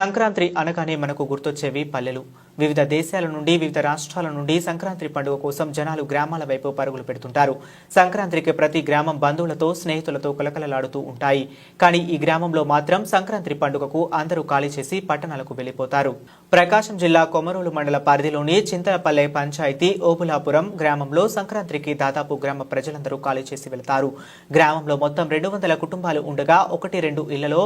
సంక్రాంతి అనగానే మనకు గుర్తొచ్చేవి పల్లెలు. వివిధ దేశాల నుండి వివిధ రాష్ట్రాల నుండి సంక్రాంతి పండుగ కోసం జనాలు గ్రామాల వైపు పరుగులు పెడుతుంటారు. సంక్రాంతికి ప్రతి గ్రామం బంధువులతో స్నేహితులతో కలకలలాడుతూ ఉంటాయి. కానీ ఈ గ్రామంలో మాత్రం సంక్రాంతి పండుగకు అందరూ ఖాళీ చేసి పట్టణాలకు వెళ్ళిపోతారు ప్రకాశం జిల్లా కొమరోలు మండల పరిధిలోని చింతలపల్లె పంచాయతీ ఓబులాపురం గ్రామంలో సంక్రాంతికి దాదాపు గ్రామ ప్రజలందరూ ఖాళీ చేసి వెళతారు. గ్రామంలో మొత్తం రెండు వందల కుటుంబాలు ఉండగా ఒకటి రెండు ఇళ్ళలో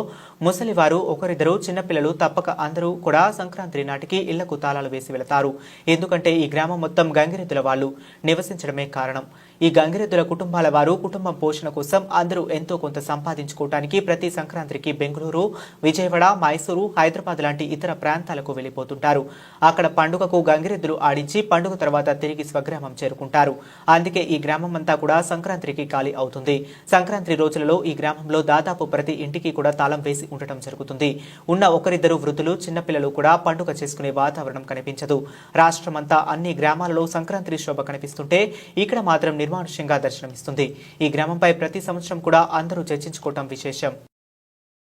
ముసలివారు ఒకరిద్దరు చిన్నపిల్లలు తప్పక అందరూ కూడా సంక్రాంతి నాటికి ఇళ్ళకు తాళాలు వేసి వెళతారు. ఎందుకంటే ఈ గ్రామం మొత్తం గంగిరెద్దుల వాళ్ళు నివసించడమే కారణం. ఈ గంగిరెద్దుల కుటుంబాల వారు కుటుంబం పోషణ కోసం అందరూ ఎంతో కొంత సంపాదించుకోవటానికి ప్రతి సంక్రాంతికి బెంగళూరు విజయవాడ మైసూరు హైదరాబాద్ లాంటి ఇతర ప్రాంతాలకు వెళ్ళిపోతుంటారు. అక్కడ పండుగకు గంగిరెద్దులు ఆడించి పండుగ తర్వాత తిరిగి స్వగ్రామం చేరుకుంటారు. అందుకే ఈ గ్రామం అంతా కూడా సంక్రాంతికి ఖాళీ అవుతుంది. సంక్రాంతి రోజులలో ఈ గ్రామంలో దాదాపు ప్రతి ఇంటికి కూడా తాళం వేసి ఉండటం జరుగుతుంది. ఉన్న ఒకరిద్దరు వృద్ధులు చిన్నపిల్లలు కూడా పండుగ చేసుకునే వాతావరణం కనిపించదు. రాష్ట్రమంతా అన్ని గ్రామాలలో సంక్రాంతి శోభ కనిపిస్తుంటే ఇక్కడ మాత్రం నిర్మానుష్యంగా దర్శనమిస్తుంది. ఈ గ్రామంపై ప్రతి సంవత్సరం కూడా అందరూ చర్చించుకోవటం విశేషం.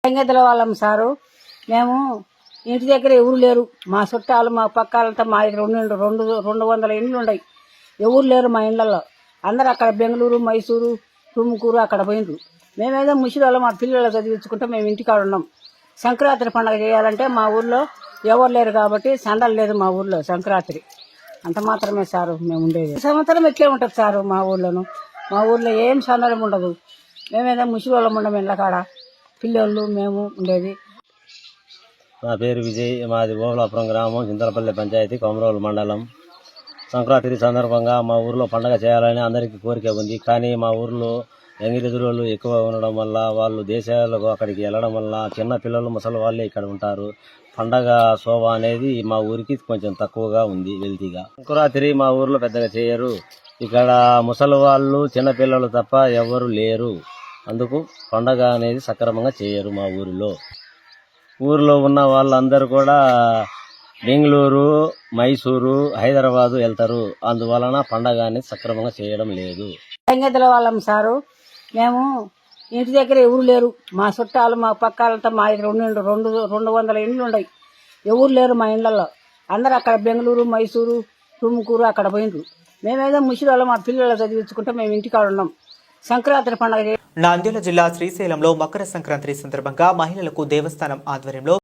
సంగీతల వాళ్ళం సారు. మేము ఇంటి దగ్గర ఎవరు లేరు. మా చుట్టాలు మా పక్కాలంతా మా దగ్గర రెండు రెండు రెండు వందల ఇండ్లు ఉన్నాయి ఎవరు లేరు మా ఇండ్లలో అందరు అక్కడ బెంగళూరు మైసూరు తుమ్కూరు అక్కడ పోయిండ్రు. మేమేదో ముసిలో మా పిల్లలు చదివించుకుంటే మేము ఇంటికాడ ఉన్నాం. సంక్రాంతి పండుగ చేయాలంటే మా ఊర్లో ఎవరు లేరు కాబట్టి సండలు లేదు మా ఊర్లో సంక్రాంతి. అంత మాత్రమే సారు మేము ఉండేది. సంవత్సరం ఎట్లే ఉంటుంది సారు మా ఊర్లోను? మా ఊర్లో ఏం సందలం ఉండదు. మేమేదో ముసిలోళ్ళం ఉండం ఇళ్ళకాడ పిల్లోళ్ళు మేము ఉండేది. నా పేరు విజయ్ మాది ఓబలాపురం గ్రామం చింతలపల్లి పంచాయతీ కొమరోలు మండలం. సంక్రాంతి సందర్భంగా మా ఊర్లో పండగ చేయాలని అందరికీ కోరిక ఉంది. కానీ మా ఊర్లో ఎంగిరెదురులు ఎక్కువ ఉండడం వల్ల వాళ్ళు దేశాలకు అక్కడికి వెళ్ళడం వల్ల చిన్న పిల్లలు ముసలి వాళ్ళే ఇక్కడ ఉంటారు. పండగ శోభ అనేది మా ఊరికి కొంచెం తక్కువగా ఉంది వెల్తీగా. సంక్రాంతి మా ఊర్లో పెద్దగా చేయరు. ఇక్కడ ముసలి వాళ్ళు చిన్నపిల్లలు తప్ప ఎవరు లేరు. అందుకు పండగ అనేది సక్రమంగా చేయరు మా ఊరిలో. ఊరిలో ఉన్న వాళ్ళందరూ కూడా బెంగళూరు మైసూరు హైదరాబాదు వెళ్తారు. అందువలన పండగ అనేది సక్రమంగా చేయడం లేదు. వాళ్ళం సారు మేము ఇంటి దగ్గర ఎవరు లేరు. మా చుట్టాలు మా పక్కాలంతా మా దగ్గర రెండు రెండు రెండు వందల ఇండ్లు ఉన్నాయి ఎవరు లేరు మా ఇండ్లలో అందరు అక్కడ బెంగళూరు మైసూరు తుమ్కూరు అక్కడ పోయిండ్రు. మేమేదో ముసిలో మా పిల్లలు చదివించుకుంటే మేము ఇంటికాడ ఉన్నాం. సంక్రాంతి పండుగ నాంద్యాల జిల్లా శ్రీశైలంలో మకర సంక్రాంతి సందర్భంగా మహిళలకు దేవస్థానం ఆధ్వర్యంలో